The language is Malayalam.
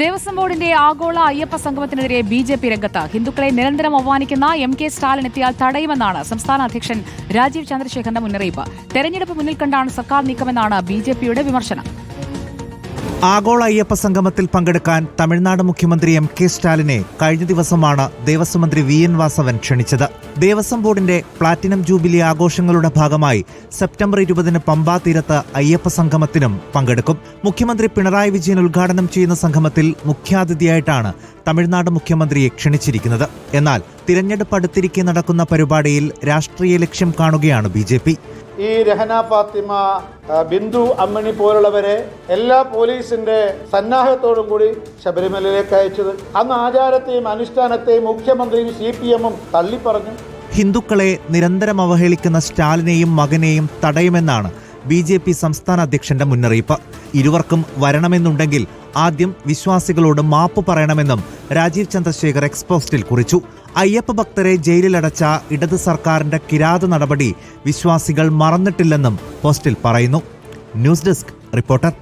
ദേവസ്വം ബോർഡിന്റെ ആഗോള അയ്യപ്പ സംഗമത്തിനെതിരെ ബി ജെ പി രംഗത്ത് ഹിന്ദുക്കളെ നിരന്തരം അവമാനിക്കുന്ന എം കെ സ്റ്റാലിൻ എത്തിയാൽ തടയുമെന്നാണ് സംസ്ഥാന അധ്യക്ഷൻ രാജീവ് ചന്ദ്രശേഖരന്റെ മുന്നറിയിപ്പ്. തെരഞ്ഞെടുപ്പ് മുന്നിൽ കണ്ടാണ് സർക്കാർ നീക്കമെന്നാണ് ബി ജെ പിയുടെ വിമർശനം. ആഗോള അയ്യപ്പ സംഗമത്തിൽ പങ്കെടുക്കാൻ തമിഴ്നാട് മുഖ്യമന്ത്രി എം കെ സ്റ്റാലിനെ കഴിഞ്ഞ ദിവസമാണ് ദേവസ്വം മന്ത്രി വി എൻ വാസവൻ ക്ഷണിച്ചത്. ദേവസ്വം ബോർഡിന്റെ പ്ലാറ്റിനം ജൂബിലി ആഘോഷങ്ങളുടെ ഭാഗമായി സെപ്റ്റംബർ ഇരുപതിന് പമ്പാ തീരത്ത് അയ്യപ്പ സംഗമത്തിനും പങ്കെടുക്കും. മുഖ്യമന്ത്രി പിണറായി വിജയൻ ഉദ്ഘാടനം ചെയ്യുന്ന സംഗമത്തിൽ മുഖ്യാതിഥിയായിട്ടാണ് തമിഴ്നാട് മുഖ്യമന്ത്രിയെ ക്ഷണിച്ചിരിക്കുന്നത്. എന്നാൽ തിരഞ്ഞെടുപ്പ് അടുത്തിരിക്കെ നടക്കുന്ന പരിപാടിയിൽ രാഷ്ട്രീയ ലക്ഷ്യം കാണുകയാണ് ബി ഈ രഹന ഫാത്തിമ ബിന്ദു അമ്മണി പോലുള്ളവരെ എല്ലാ പോലീസിന്റെ സന്നാഹത്തോടും കൂടി ശബരിമലയിലേക്ക് അയച്ചത്. അന്ന് ആചാരത്തെയും അനുഷ്ഠാനത്തെയും മുഖ്യമന്ത്രിയും സി പി എമ്മും തള്ളിപ്പറഞ്ഞു. ഹിന്ദുക്കളെ നിരന്തരം അവഹേളിക്കുന്ന സ്റ്റാലിനെയും മകനെയും തടയുമെന്നാണ് ബി ജെ പി സംസ്ഥാന അധ്യക്ഷന്റെ മുന്നറിയിപ്പ്. ഇരുവർക്കും വരണമെന്നുണ്ടെങ്കിൽ ആദ്യം വിശ്വാസികളോട് മാപ്പ് പറയണമെന്നും രാജീവ് ചന്ദ്രശേഖർ എക്സ്പോസ്റ്റിൽ കുറിച്ചു. അയ്യപ്പ ഭക്തരെ ജയിലിലടച്ച ഇടത് സർക്കാരിന്റെ കിരാത നടപടി വിശ്വാസികൾ മറന്നിട്ടില്ലെന്നും പോസ്റ്റിൽ പറയുന്നു. News desk reporter